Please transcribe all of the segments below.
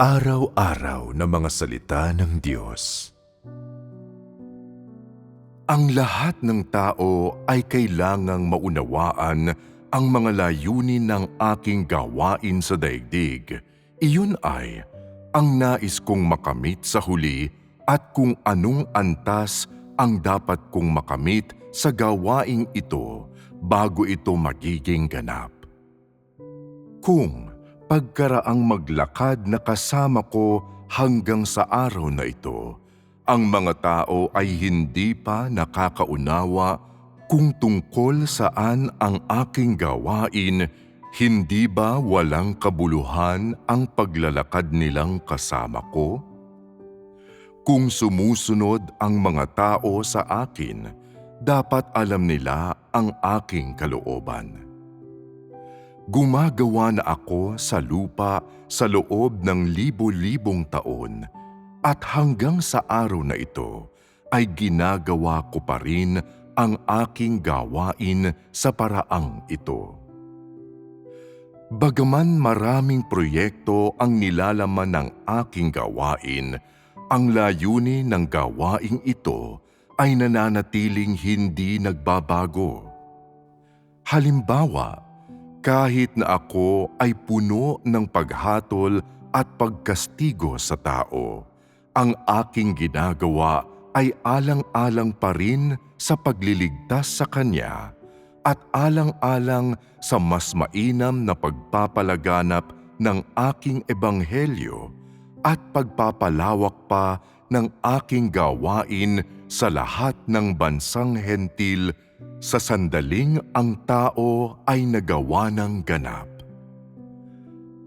Araw-araw na mga salita ng Diyos. Ang lahat ng tao ay kailangang maunawaan ang mga layunin ng aking gawain sa daigdig. Iyon ay ang nais kong makamit sa huli at kung anong antas ang dapat kong makamit sa gawaing ito bago ito magiging ganap. Kung pagkaraang maglakad na kasama ko hanggang sa araw na ito, ang mga tao ay hindi pa nakakaunawa kung tungkol saan ang aking gawain, hindi ba walang kabuluhan ang paglalakad nilang kasama ko? Kung sumusunod ang mga tao sa akin, dapat alam nila ang aking kalooban. Gumagawa na ako sa lupa sa loob ng libo-libong taon at hanggang sa araw na ito ay ginagawa ko pa rin ang aking gawain sa paraang ito. Bagaman maraming proyekto ang nilalaman ng aking gawain, ang layunin ng gawaing ito ay nananatiling hindi nagbabago. Halimbawa, kahit na ako ay puno ng paghatol at pagkastigo sa tao, ang aking ginagawa ay alang-alang pa rin sa pagliligtas sa Kanya at alang-alang sa mas mainam na pagpapalaganap ng aking ebanghelyo at pagpapalawak pa ng aking gawain sa lahat ng bansang hentil sa sandaling ang tao ay nagawa ng ganap.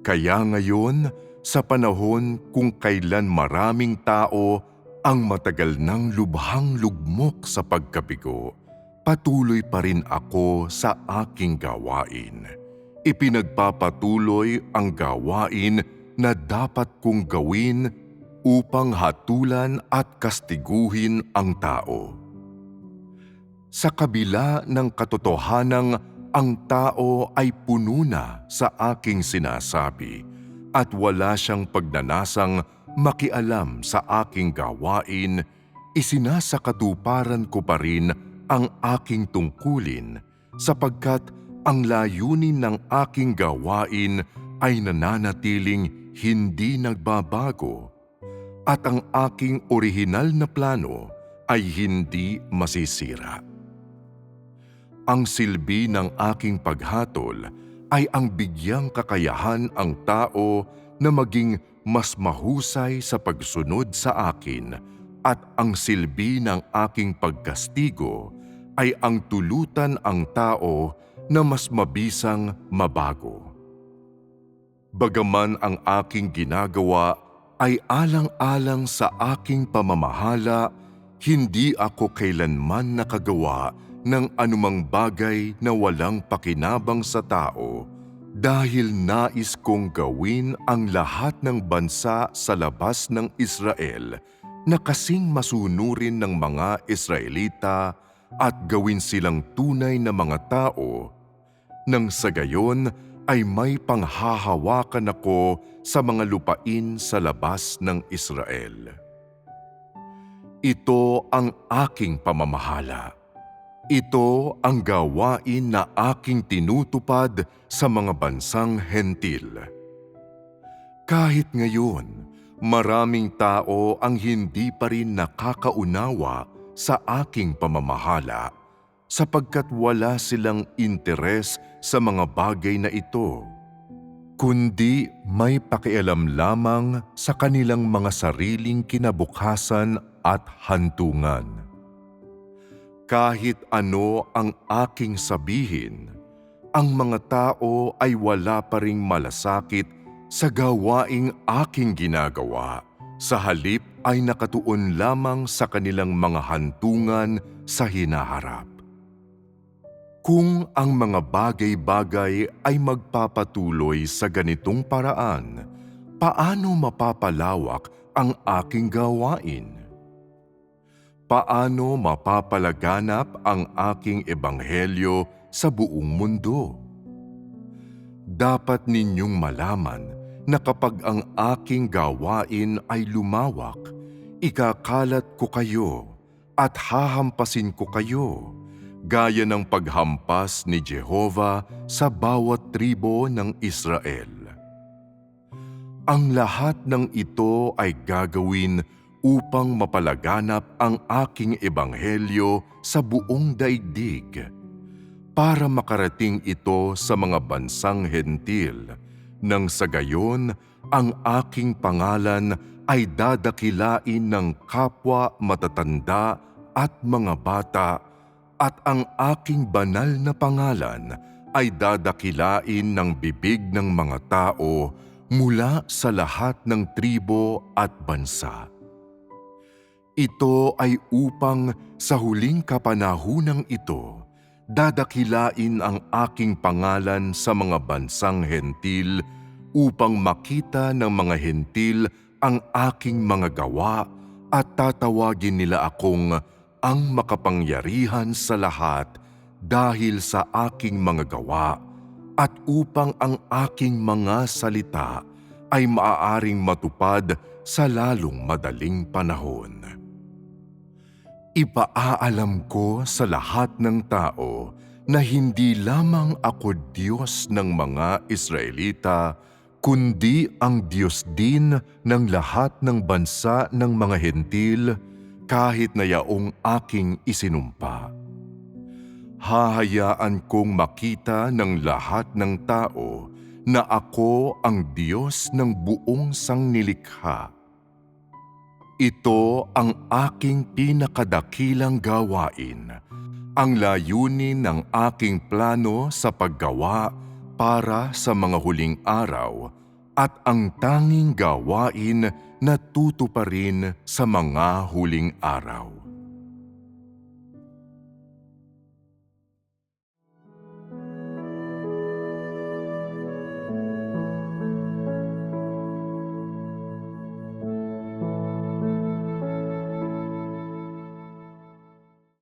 Kaya ngayon, sa panahon kung kailan maraming tao ang matagal nang lubhang lugmok sa pagkabigo, patuloy pa rin ako sa aking gawain. Ipinagpapatuloy ang gawain na dapat kong gawin upang hatulan at kastiguhin ang tao. Sa kabila ng katotohanang ang tao ay puno na sa aking sinasabi at wala siyang pagnanasang makialam sa aking gawain, isinasakatuparan ko pa rin ang aking tungkulin sapagkat ang layunin ng aking gawain ay nananatiling hindi nagbabago at ang aking orihinal na plano ay hindi masisira. Ang silbi ng aking paghatol ay ang bigyang kakayahan ang tao na maging mas mahusay sa pagsunod sa akin at ang silbi ng aking pagkastigo ay ang tulutan ang tao na mas mabisang mabago. Bagaman ang aking ginagawa ay alang-alang sa aking pamamahala, hindi ako kailanman nakagawa ng anumang bagay na walang pakinabang sa tao dahil nais kong gawin ang lahat ng bansa sa labas ng Israel na kasing masunurin ng mga Israelita at gawin silang tunay na mga tao, nang sa gayon ay may panghahawakan ako sa mga lupain sa labas ng Israel. Ito ang aking pamamahala ito ang gawain na aking tinutupad sa mga bansang hentil. Kahit ngayon, maraming tao ang hindi pa rin nakakaunawa sa aking pamamahala sapagkat wala silang interes sa mga bagay na ito, kundi may pakialam lamang sa kanilang mga sariling kinabukasan at hantungan kahit ano ang aking sabihin, ang mga tao ay wala pa ring malasakit sa gawaing aking ginagawa. Sa halip ay nakatuon lamang sa kanilang mga hantungan sa hinaharap. Kung ang mga bagay-bagay ay magpapatuloy sa ganitong paraan, paano mapapalawak ang aking gawain? Paano mapapalaganap ang aking ebanghelyo sa buong mundo. Dapat ninyong malaman na kapag ang aking gawain ay lumawak, ikakalat ko kayo at hahampasin ko kayo, gaya ng paghampas ni Jehova sa bawat tribo ng Israel. Ang lahat ng ito ay gagawin upang mapalaganap ang aking ebanghelyo sa buong daigdig, para makarating ito sa mga bansang hentil, nang sa gayon ang aking pangalan ay dadakilain ng kapwa matatanda at mga bata at ang aking banal na pangalan ay dadakilain ng bibig ng mga tao mula sa lahat ng tribo at bansa. Ito ay upang sa huling kapanahunang ito, dadakilain ang aking pangalan sa mga bansang hentil upang makita ng mga hentil ang aking mga gawa at tatawagin nila akong ang makapangyarihan sa lahat dahil sa aking mga gawa at upang ang aking mga salita ay maaaring matupad sa lalong madaling panahon. Ipaalam ko sa lahat ng tao na hindi lamang ako Diyos ng mga Israelita, kundi ang Diyos din ng lahat ng bansa ng mga hentil kahit na yaong aking isinumpa. Hahayaan kong makita ng lahat ng tao na ako ang Diyos ng buong sangnilikha. Ito ang aking pinakadakilang gawain, ang layunin ng aking plano sa paggawa para sa mga huling araw at ang tanging gawain na tutuparin sa mga huling araw.